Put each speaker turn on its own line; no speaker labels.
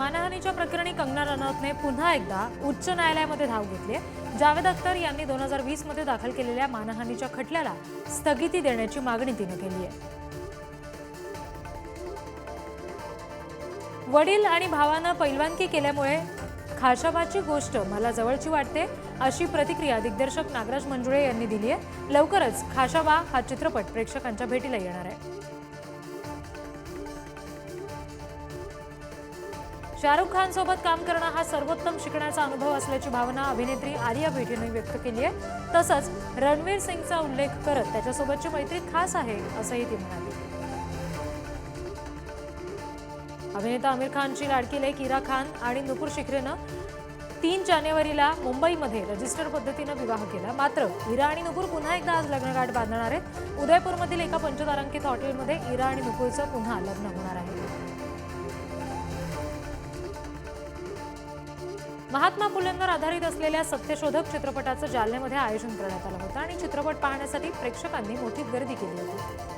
मानहानीच्या प्रकरणी कंगना रनौतने पुन्हा एकदा उच्च न्यायालयामध्ये धाव घेतली आहे. जावेद अख्तर यांनी दोन हजार वीसमध्ये दाखल केलेल्या मानहानीच्या खटल्याला स्थगिती देण्याची मागणी तिने केली आहे. वडील आणि भावानं पैलवानकी केल्यामुळे खाशाबाची गोष्ट मला जवळची वाटते अशी प्रतिक्रिया दिग्दर्शक नागराज मंजुळे यांनी दिली आहे. लवकरच खाशाबा हा चित्रपट प्रेक्षकांच्या भेटीला येणार आहे. शाहरुख खान सोबत काम करणं हा सर्वोत्तम शिकण्याचा अनुभव असल्याची भावना अभिनेत्री आलिया भीटीने व्यक्त केली आहे. तसंच रणवीर सिंगचा उल्लेख करत त्याच्यासोबतची मैत्री खास आहे असंही ती म्हणाली. अभिनेता आमिर खानची लाडकी लेख इरा खान आणि नुपूर शिखरेनं तीन जानेवारीला मुंबईमध्ये रजिस्टर पद्धतीनं विवाह केला. मात्र इरा आणि नुपूर पुन्हा एकदा आज लग्नगाठ बांधणार आहेत. उदयपूरमधील एका पंचतारांकित हॉटेलमध्ये इरा आणि नुपूरचं पुन्हा लग्न होणार आहे. महात्मा फुलेंवर आधारित असलेल्या सत्यशोधक चित्रपटाचं जालन्यामध्ये आयोजन करण्यात आलं होतं आणि चित्रपट पाहण्यासाठी प्रेक्षकांनी मोठी गर्दी केली होती.